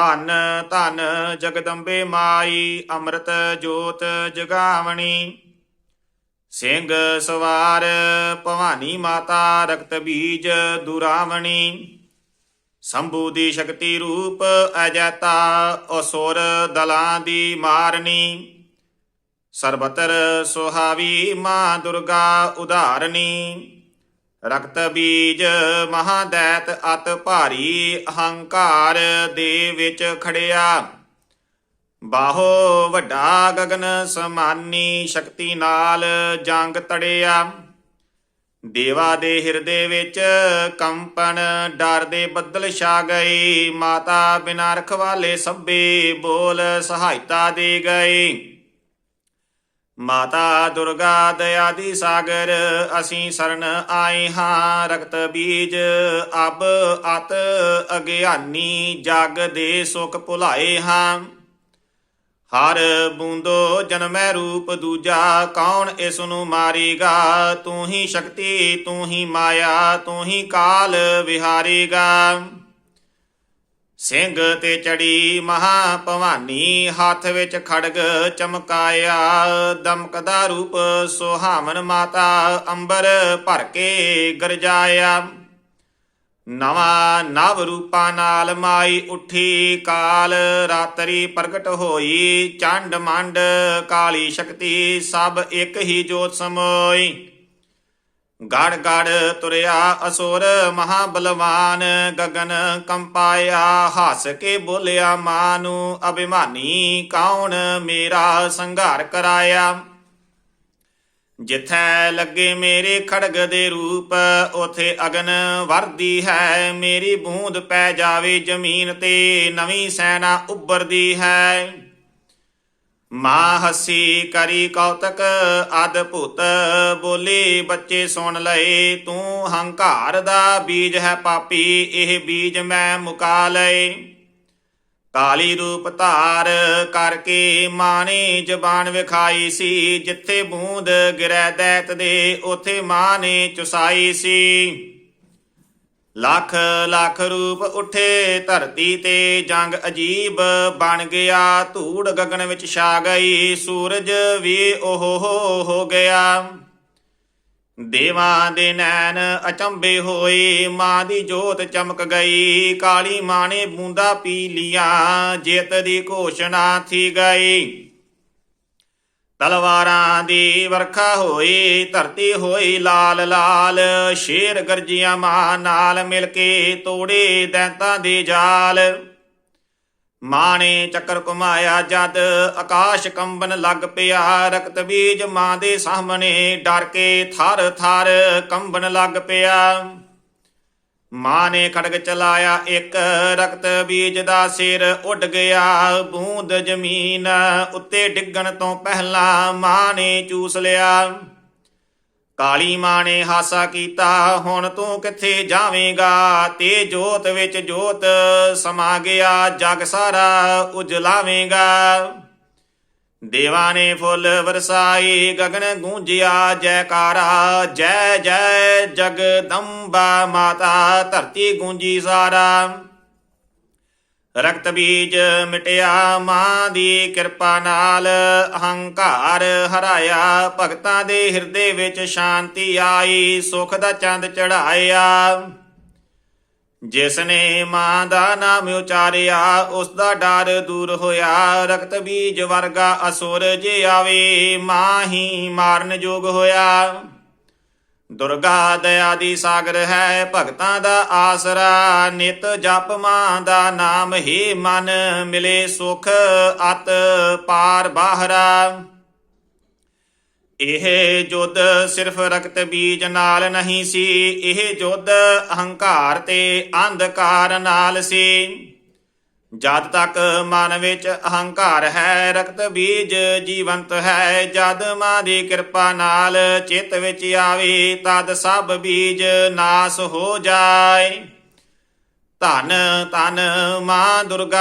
ਧੰਨ ਧੰਨ ਜਗਦੰਬੇ ਮਾਈ, ਅੰਮ੍ਰਿਤ ਜੋਤ ਜਗਾਵਣੀ। ਸਿੰਘ ਸਵਾਰ ਭਵਾਨੀ ਮਾਤਾ ਰਕਤ ਬੀਜ ਦੁਰਾਵਣੀ। ਸੰਭੂ ਦੀ ਸ਼ਕਤੀ ਰੂਪ ਅਜੈਤਾ ਅਸੁਰ ਦਲਾਂ ਦੀ ਮਾਰਨੀ। ਸਰਬਤਰ ਸੁਹਾਵੀ ਮਾਂ ਦੁਰਗਾ ਉਧਾਰਨੀ। ਰਕਤ ਬੀਜ ਮਹਾਦੈਤ ਅਤ ਭਾਰੀ ਅਹੰਕਾਰ ਦੇ ਵਿੱਚ ਖੜਿਆ। ਬਾਹੋ ਵੱਡਾ ਗਗਨ ਸਮਾਨੀ ਸ਼ਕਤੀ ਨਾਲ ਜੰਗ ਤੜਿਆ। ਦੇਵਾ ਦੇ ਹਿਰਦੇ ਵਿੱਚ ਕੰਪਨ ਡਰ ਦੇ ਬੱਦਲ ਛਾ ਗਏ ਮਾਤਾ ਬਿਨਾ ਰਖਵਾਲੇ ਸਭੇ ਬੋਲ ਸਹਾਇਤਾ ਦੇ ਗਏ ਮਾਤਾ ਦੁਰਗਾ ਦਇਆ ਦੀ ਸਾਗਰ, ਅਸੀਂ ਸਰਨ ਆਏ ਹਾਂ। ਰਕਤ ਬੀਜ, ਅਬ ਅਤ ਅਗਿਆਨੀ, ਜਗ ਦੇ ਸੁਖ ਭੁਲਾਏ ਹਾਂ। ਹਰ ਬੂੰਦੋ ਜਨਮੈ ਰੂਪ ਦੂਜਾ, ਕੌਣ ਇਸ ਨੂੰ ਮਾਰੇਗਾ? ਤੂੰ ਹੀ ਸ਼ਕਤੀ, ਤੂੰ ਹੀ ਮਾਇਆ, ਤੂੰ ਹੀ ਕਾਲ ਵਿਹਾਰੇਗਾ। ਸਿੰਘ ਤੇ ਚੜੀ ਮਹਾ ਭਵਾਨੀ ਹੱਥ ਵਿੱਚ ਖੜਗ ਚਮਕਾਇਆ। ਦਮਕਦਾ ਰੂਪ ਸੁਹਾਵਨ ਮਾਤਾ, ਅੰਬਰ ਭਰ ਕੇ ਗਰਜਾਇਆ। ਨਵਾਂ ਨਵ ਰੂਪਾਂ ਨਾਲ ਮਾਈ ਉੱਠੀ, ਕਾਲ ਰਾਤਰੀ ਪ੍ਰਗਟ ਹੋਈ। ਚੰਡ ਮੰਡ ਕਾਲੀ ਸ਼ਕਤੀ ਸਭ ਇੱਕ ਹੀ ਜੋਤ ਸਮੋਈ। ਗੜ ਗੜ ਤੁਰਿਆ ਅਸੁਰ ਮਹਾ ਬਲਵਾਨ ਗਗਨ ਕੰਪਾਇਆ, ਹੱਸ ਕੇ ਬੋਲਿਆ ਮਾਂ ਨੂੰ ਅਭਿਮਾਨੀ ਕੌਣ ਮੇਰਾ ਸੰਘਾਰ ਕਰਾਇਆ? ਜਿੱਥੈ ਲੱਗੇ ਮੇਰੇ ਖੜਗ ਦੇ ਰੂਪ, ਉਥੇ ਅਗਨ ਵਰਦੀ ਹੈ, ਮੇਰੀ ਬੂੰਦ ਪੈ ਜਾਵੇ ਜ਼ਮੀਨ ਤੇ, ਨਵੀਂ ਸੈਨਾ ਉੱਭਰਦੀ ਹੈ। ਮਾਂ ਹੱਸੀ ਕਰੀ ਕੌਤਕ ਅਦਭੁਤ ਬੋਲੀ ਬੱਚੇ ਸੁਣ ਲਏ, ਤੂੰ ਹੰਕਾਰ ਦਾ ਬੀਜ ਹੈ ਪਾਪੀ, ਇਹ ਬੀਜ ਮੈਂ ਮੁਕਾ ਲਏ। ਕਾਲੀ ਰੂਪ ਧਾਰ ਕਰਕੇ ਮਾਂ ਨੇ ਜ਼ਬਾਨ ਵਿਖਾਈ ਸੀ, ਜਿੱਥੇ ਬੂੰਦ ਗਿਰੈ ਦੈਤ ਦੇ, ਉਥੇ ਮਾਂ ਨੇ ਚੁਸਾਈ ਸੀ। ਲੱਖ ਲੱਖ ਰੂਪ ਉਠੇ ਧਰਤੀ ਤੇ ਜੰਗ ਅਜੀਬ ਬਣ ਗਿਆ। ਧੂੜ ਗਗਨ ਵਿੱਚ ਛਾ ਗਈ, ਸੂਰਜ ਵੀ ਉਹ ਹੋ ਗਿਆ। ਦੇਵਾਂ ਦੇ ਨੈਣ ਅਚੰਬੇ ਹੋਏ, ਮਾਂ ਦੀ ਜੋਤ ਚਮਕ ਗਈ। ਕਾਲੀ ਮਾਂ ਨੇ ਬੂੰਦਾ ਪੀ ਲੀਆਂ, ਜਿੱਤ ਦੀ ਘੋਸ਼ਣਾ ਥੀ ਗਈ। ਤਲਵਾਰਾਂ ਦੀ ਵਰਖਾ ਹੋਈ, ਧਰਤੀ ਹੋਈ ਲਾਲ ਲਾਲ। ਸ਼ੇਰ ਗਰਜੀਆਂ ਮਾਂ ਨਾਲ ਮਿਲ ਕੇ ਤੋੜੇ ਦੈਂਤਾਂ ਦੇ ਜਾਲ। ਮਾਂ ਨੇ ਚੱਕਰ ਘੁਮਾਇਆ ਜਦ ਆਕਾਸ਼ ਕੰਬਨ ਲੱਗ ਪਿਆ। ਰਕਤ ਬੀਜ ਮਾਂ ਦੇ ਸਾਹਮਣੇ ਡਰ ਕੇ ਥਰ ਥਰ ਕੰਬਨ ਲੱਗ ਪਿਆ। ਮਾਂ ਨੇ ਖੜਗ ਚਲਾਇਆ, ਇੱਕ ਰਕਤ ਬੀਜ ਦਾ ਸਿਰ ਉੱਡ ਗਿਆ। ਬੂੰਦ ਜ਼ਮੀਨ ਉੱਤੇ ਡਿੱਗਣ ਤੋਂ ਪਹਿਲਾਂ ਮਾਂ ਨੇ ਚੂਸ ਲਿਆ। ਕਾਲੀ ਮਾਂ ਨੇ ਹਾਸਾ ਕੀਤਾ, ਹੁਣ ਤੂੰ ਕਿੱਥੇ ਜਾਵੇਂਗਾ? ਤੇ ਜੋਤ ਵਿੱਚ ਜੋਤ ਸਮਾ ਗਿਆ, ਜਗ ਸਾਰਾ ਉਜਲਾਵੇਂਗਾ। ਦੇਵਾ ਨੇ ਫੁੱਲ ਵਰਸਾਈ ਗਗਨ ਗੂੰਜਿਆ ਜੈਕਾਰਾ, ਜੈ ਜੈ ਜਗਦੰਬਾ ਮਾਤਾ, ਧਰਤੀ ਗੂੰਜੀ ਸਾਰਾ। ਰਕਤ ਬੀਜ ਮਿਟਿਆ ਮਾਂ ਦੀ ਕਿਰਪਾ ਨਾਲ, ਅਹੰਕਾਰ ਹਰਾਇਆ, ਭਗਤਾਂ ਦੇ ਹਿਰਦੇ ਵਿੱਚ ਸ਼ਾਂਤੀ ਆਈ, ਸੁਖ ਦਾ ਚੰਦ ਚੜਾਇਆ ਜਿਸ ਨੇ ਮਾਂ ਦਾ ਨਾਮ ਉਚਾਰਿਆ, ਉਸ ਦਾ ਡਰ ਦੂਰ ਹੋਇਆ। ਰਕਤ ਬੀਜ ਵਰਗਾ ਅਸੁਰ ਜੇ ਆਵੇ, ਮਾਂ ਹੀ ਮਾਰਨ ਜੋਗ ਹੋਇਆ। ਦੁਰਗਾ ਦਇਆ ਦੀ ਸਾਗਰ ਹੈ, ਭਗਤਾਂ ਦਾ ਆਸਰਾ। ਨਿਤ ਜਪ ਮਾਂ ਦਾ ਨਾਮ ਹੀ ਮਨ ਮਿਲੇ ਸੁਖ, ਅਤ ਪਾਰ ਬਾਹਰਾ। ਇਹ ਜੁੱਧ ਸਿਰਫ ਰਕਤ ਬੀਜ ਨਾਲ ਨਹੀਂ ਸੀ, ਇਹ ਜੁੱਧ ਅਹੰਕਾਰ ਤੇ ਅੰਧਕਾਰ ਨਾਲ ਸੀ। ਜਦ ਤੱਕ ਮਨ ਵਿੱਚ ਅਹੰਕਾਰ ਹੈ, ਰਕਤ ਬੀਜ ਜੀਵੰਤ ਹੈ, ਜਦ ਮਾਂ ਦੀ ਕਿਰਪਾ ਨਾਲ ਚਿੱਤ ਵਿੱਚ ਆਵੇ, ਤਦ ਸਭ ਬੀਜ ਨਾਸ ਹੋ ਜਾਏ। ਧੰਨ, ਧਨ ਮਾਂ ਦੁਰਗਾ